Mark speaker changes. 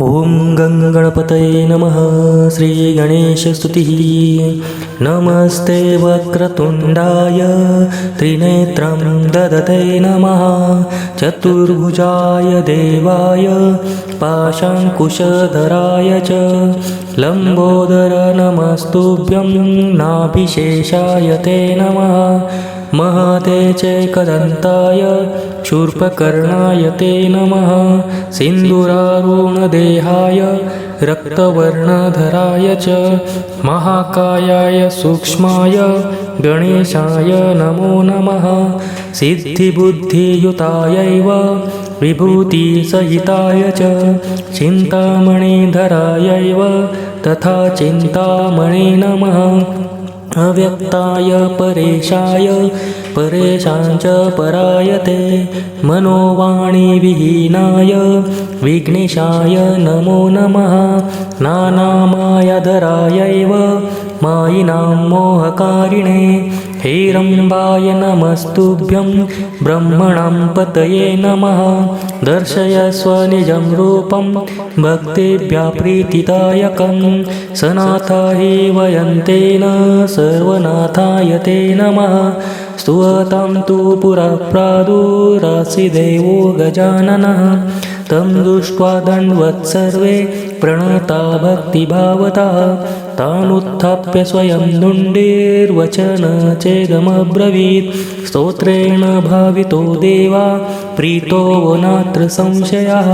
Speaker 1: ॐ गङ्गणपतये नमः श्रीगणेशस्तुतिः नमस्ते वक्रतुण्डाय त्रिनेत्रं ददते नमः। चतुर्भुजाय देवाय पाशाङ्कुशधराय च। लम्बोदर नमस्तुभ्यं नाभिशेषाय ते नमः। महते चैकदन्ताय शूर्पकर्णाय ते नमः सिन्दूरारुणदेहाय रक्तवर्णधराय च महाकायाय सूक्ष्माय गणेशाय नमो नमः। सिद्धिबुद्धियुतायैव विभूतिसहिताय च चिन्तामणिधरायैव तथा चिन्तामणि नमः अव्यक्ताय परेशाय परेशाञ्च परायते मनोवाणीविहीनाय विघ्नेशाय नमो नमः नानामायधरायैव मायिनां मोहकारिणे हेरम्बाय नमस्तुभ्यं ब्रह्मणां पतये नमः। दर्शयस्व निजं रूपं भक्तेभ्यः प्रीतिदायकं। हि वयन्तेन सर्वनाथाय ते नमः। स्तुवतां तु पुरप्रादुरासिदेवो गजाननः। तं दृष्ट्वा दण्डवत्सर्वे प्रणता भक्तिभावतः तानुत्थाप्य स्वयं दुण्डीर्वचन चेदमब्रवीत्। स्तोत्रेण भावितो देवा प्रीतो नात्र संशयः